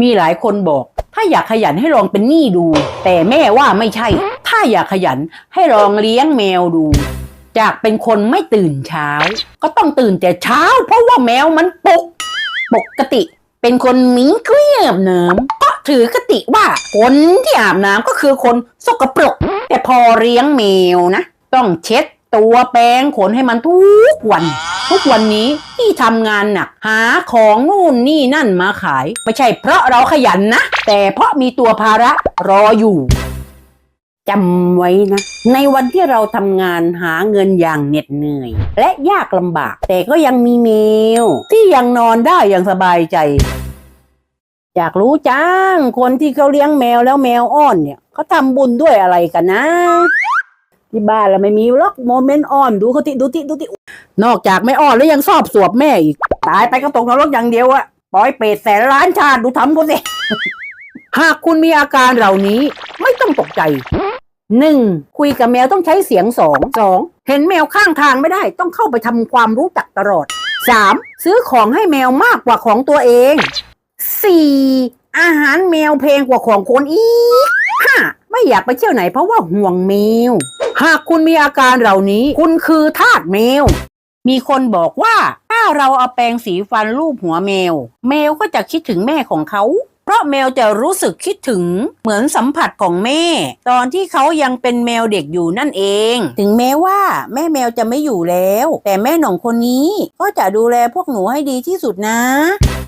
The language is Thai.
มีหลายคนบอก ถ้าอยากขยันให้ลองเป็นหนี้ดู แต่แม่ว่าไม่ใช่ ถ้าอยากขยันให้ลองเลี้ยงแมวดู จากเป็นคนไม่ตื่นเช้า ก็ต้องตื่นแต่เช้า เพราะว่าแมวมันปลุกปกติ เป็นคนมิ้งเกลียบน้ำก็ถือกติว่าคนที่อาบน้ำก็คือคนสกปรก แต่พอเลี้ยงแมวนะ ต้องเช็ด ตัวแปรงขนให้มันทุกวัน ทุกวันนี้ที่ทำงานหนักหาของนู่นนี่นั่นมาขาย ไม่ใช่เพราะเราขยันนะ แต่เพราะมีตัวภาระรออยู่จำไว้นะ ในวันที่เราทำงานหาเงินอย่างเหน็ดเหนื่อย และยากลำบาก แต่ก็ยังมีแมวที่ยังนอนได้อย่างสบายใจ อยากรู้จังคนที่เขาเลี้ยงแมวแล้วแมวอ้อนเนี่ยเขาทำบุญด้วยอะไรกันนะ ที่บ้านเราไม่มีหรอกโมเมนต์อ้อนดูเขาติดูติดูตินอกจากไม่อ้อนแล้วยังชอบสวบแม่อีก ตายไปก็ตกนรกอย่างเดียวอะปล่อยเปรตแสนล้านชาติดูทำเขาสิ หากคุณมีอาการเหล่านี้ไม่ต้องตกใจหนึ่งคุยกับแมวต้องใช้เสียงสองสองเห็นแมวข้างทางไม่ได้ ต้องเข้าไปทำความรู้จักตลอดสามซื้อของให้แมวมากกว่าของตัวเองสี่อาหารแมวแพงกว่าของคนอีกห้าไม่อยากไปเที่ยวไหนเพราะว่าห่วงแมว หากคุณมีอาการเหล่านี้ คุณคือทาสแมว มีคนบอกว่าถ้าเราเอาแปรงสีฟันรูปหัวแมว แมวก็จะคิดถึงแม่ของเขา เพราะแมวจะรู้สึกคิดถึงเหมือนสัมผัสของแม่ ตอนที่เขายังเป็นแมวเด็กอยู่นั่นเอง ถึงแม้ว่าแม่แมวจะไม่อยู่แล้ว แต่แม่หน่องคนนี้ก็จะดูแลพวกหนูให้ดีที่สุดนะ